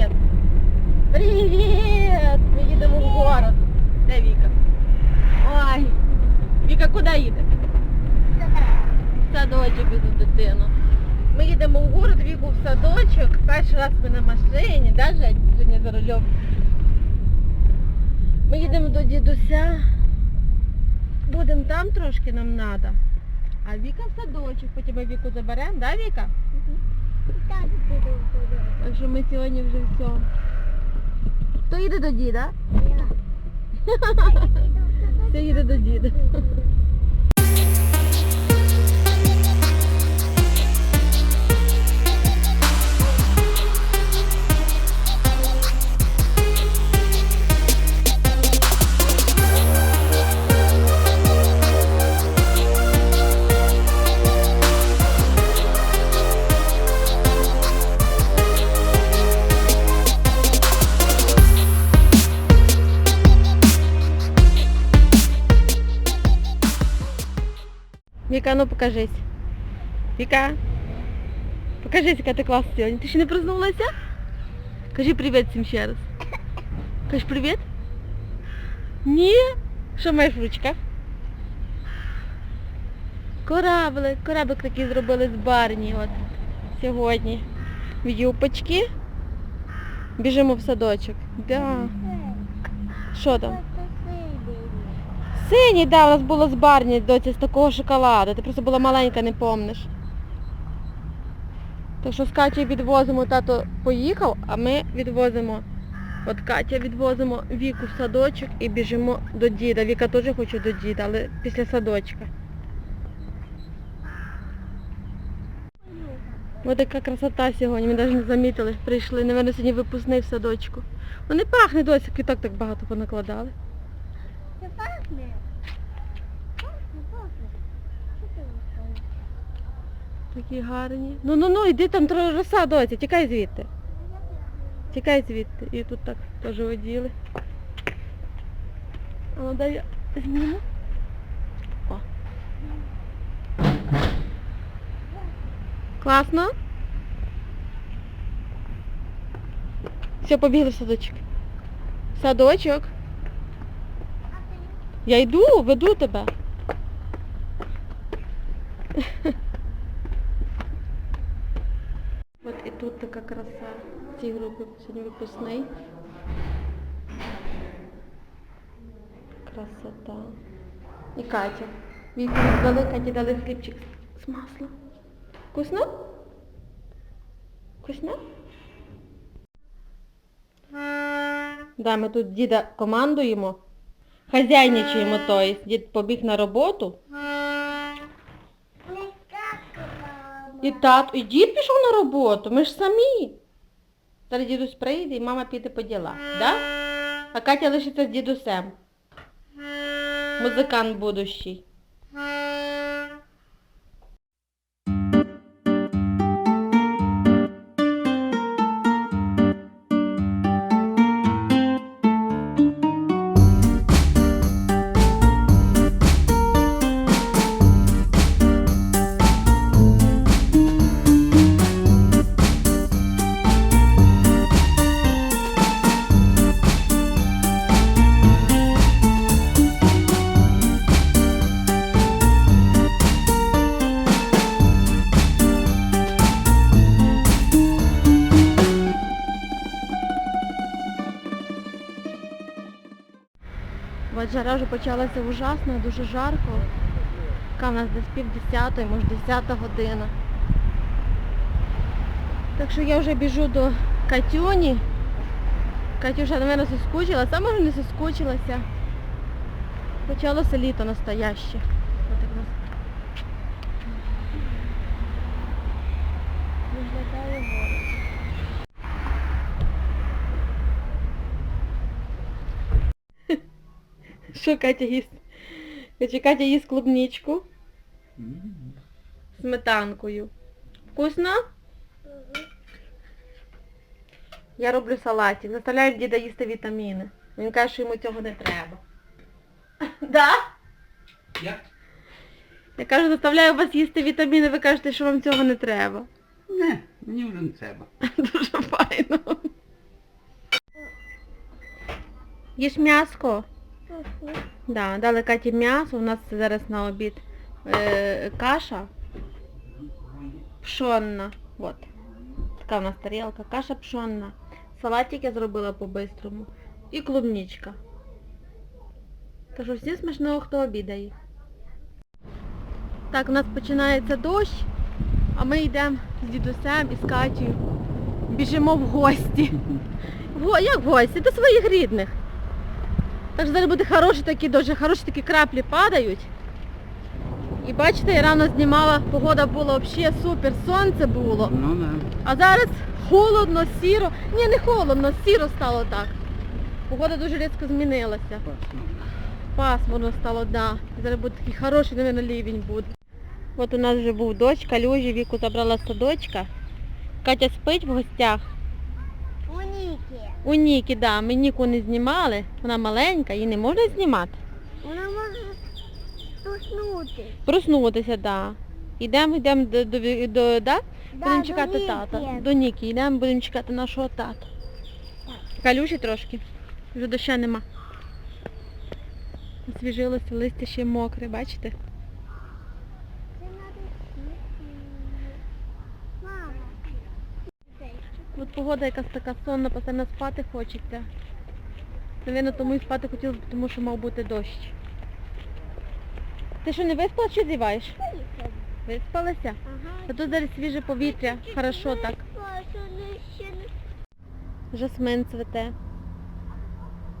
Привет! Привіт! Ми їдемо в город. Да Вика? Ой. Вика куди їде? В садочок візу дитину. Мы їдемо в город, Віку в садочок. Перший раз ми на машині, да, Жень? за рулем. Ми їдемо до дідуся. Будемо там трошки нам треба. А Вика в садочок, потім ми Віку заберемо, да, Віка? Угу. Так що ми сьогодні вже все. Хто їде до діда? Я. Хто їде до діда. Віка, ну покажись. Віка. Покажись, яка ти клас сьогодні. Ти ще не проснулася? Кажи привіт всім ще раз. Кажи привіт? Ні? Що маєш в ручках? Кораблик, кораблик такий зробили з барні от сьогодні. Юпочки. Біжимо в садочок. Да. Що там? Синій, да, у нас було з барні доці з такого шоколаду. Ти просто була маленька, не помниш. Так що з Катєю відвозимо, тато поїхав, а ми відвозимо. От Катя відвозимо Віку в садочок і біжимо до діда. Віка теж хоче до діда, але після садочка. Ось така красота сьогодні, ми навіть не замітили. Прийшли, напевно, сьогодні випускний в садочку. Не пахне досі, квіток так багато понакладали. Пахне? Пахне, пахне. Такі гарні. Ну ну ну, йди там роса доця, тікай звідти. Тікай звідти. І тут так теж оділи. А ну дай я зніму. О. Класно? Все, побігли в садочок. Садочок. Я йду, веду тебе. От і тут така краса. В цій групі сьогодні випускний. Красота. І Катя. Віку дали, Каті дали хлібчик з маслом. Вкусно? Вкусно? Да, ми тут діда командуємо. Хазяйничаємо, то є. Дід побіг на роботу. І тато, і дід пішов на роботу, ми ж самі. Зараз дідусь прийде і мама піде по ділах, да? А Катя лишиться з дідусем. Музикант будущий. От жара вже почалася ужасно, дуже жарко. Яка в нас десь пів десятої, може десята година. Так що я вже біжу до Катюні. Катя вже, мабуть, соскучилася, а може не соскучилася. Почалося літо настояще. Виглядає город. Що Катя їсть? Катя, Катя їсть клубничку сметанкою. Вкусно? Я роблю салатик. Заставляю діда їсти вітаміни. Він каже, що йому цього не треба. Да? Як? Я кажу, заставляю вас їсти вітаміни, ви кажете, що вам цього не треба. Не, мені вже не треба. Дуже файно. Їж м'яско. Да, дали Каті м'ясо, у нас зараз на обід е, каша пшонна. От. Така в нас тарілка, каша пшонна. Салатик я зробила по-бистрому. І клубничка. Що всім смачного, хто обідає. Так, у нас починається дощ, а ми йдемо з дідусем і з Катєю. Біжимо в гості. Як в гості? До своїх рідних. Так що зараз буде хороший такий дощ, хороші такі краплі падають. І бачите, я рано знімала, погода була взагалі супер, сонце було. Ну да. А зараз холодно, сіро. Ні, не холодно, сіро стало так. Погода дуже різко змінилася. Пасмурно стало, да. Зараз буде такий хороший, мабуть, лівень буде. От у нас вже був дощ, калюжі, віку забрала садочка. Катя спить в гостях. У Ніки, да, ми Ніку не знімали, вона маленька, її не можна знімати. Вона може туснути. Проснутися, да. Йдемо, йдемо до, до, до да? Будемо чекати Ніки. тата. До Ніки, йдемо, будемо чекати нашого тата. Калюші трошки. Вже доща нема. Освіжилося, листя ще мокре, бачите? Це надо сісти. Мама. От погода якась така сонна, постійно спати хочеться. Навірно, тому і спати хотілося, б, тому що мав бути дощ. Ти що, не виспала чи зіваєш? Виспалася? Ага. А тут зараз свіже повітря, хорошо так. Жасмин цвете.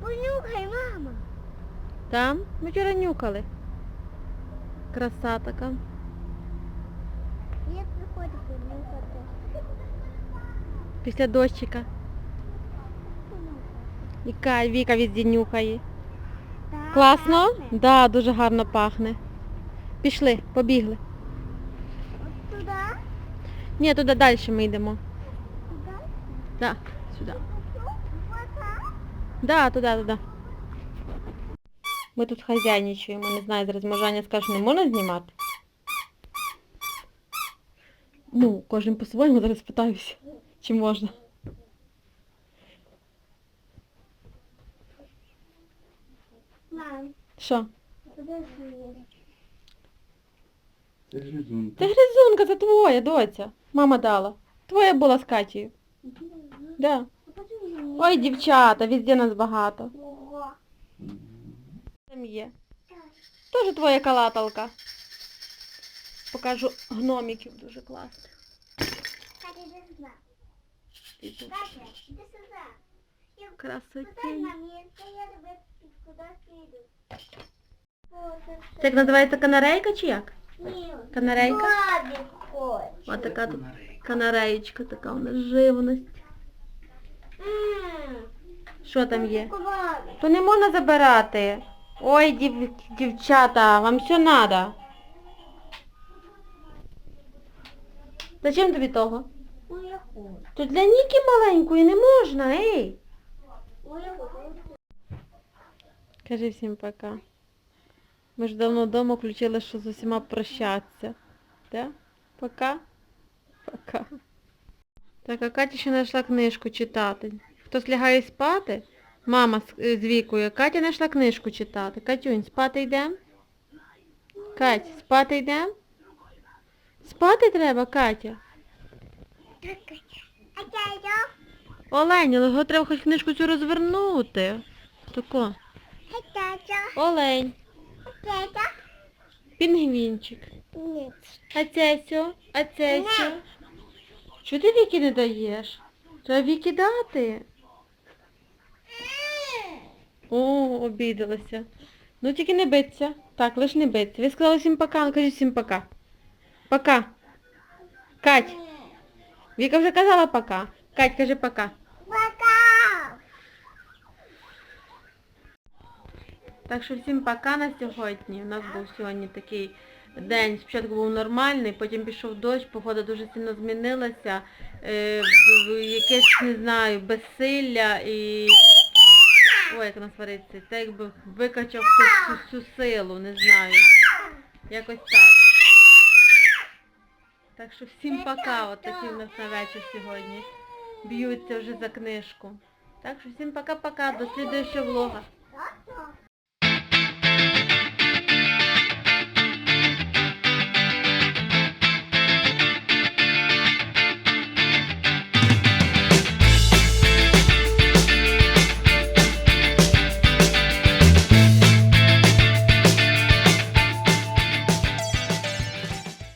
Понюхай, мама. Там? Ми вчора нюхали. Краса така. Я приходжу понюхати. Після дощика. І Кай, Віка везде нюхає. Так. Класно? Да, дуже гарно пахне. Пішли, побігли. От туди? Ні, туди далі ми йдемо. Туди? Да, сюди. Да, туди, туди. Ми тут хазяйничаємо, не знаю, зараз може Аня скаже, не можна знімати. Ну, кожен по-своєму зараз питаюся, чи можна. Мам, Що? подожди. Це гризунка. Це гризунка, це твоя, доця. Мама дала. Твоя була з Катєю. Да. Ой, дівчата, везде нас багато. Там є. Теж твоя калаталка. Покажу гномиків дуже класних. Куда, Красоті. Це як називається канарейка чи як? Нет. Канарейка? Ось така тут Канарейка. канареєчка, така у нас живність. Що там є? То не можна забирати. Ой, дів, дівчата, вам все треба. Зачем тобі того? То для Ніки маленької не можна, ей. Кажи всім пока. Ми ж давно вдома включили, що з усіма прощатися. Да? Пока? Пока. Так, а Катя ще знайшла книжку читати. Хтось лягає спати? Мама з, з вікою. Катя знайшла книжку читати. Катюнь, спати йдем? Кать, спати йдем? Спати треба, Катя. Але його треба хоч книжку цю розвернути. Тако. Олень, пінгвінчик. А це сьо? А це сьо? Чого ти віки не даєш? Треба віки дати. О, обідалася. Ну тільки не биться. Так, лиш не биться. Ви сказали всім пока, ну кажіть всім пока. Пока. Кать. Віка вже казала пока. Кать, кажи пока. Пока! Так що всім пока на сьогодні. У нас був сьогодні такий день. Спочатку був нормальний, потім пішов дощ, погода дуже сильно змінилася. Е, якесь, не знаю, безсилля і... Ой, як вона свариться. Та якби викачав всю, всю силу, не знаю. Якось так. Так що всім пока, от такі в нас на вечір сьогодні. Б'ються вже за книжку. Так що всім пока-пока, до слідуючого влога.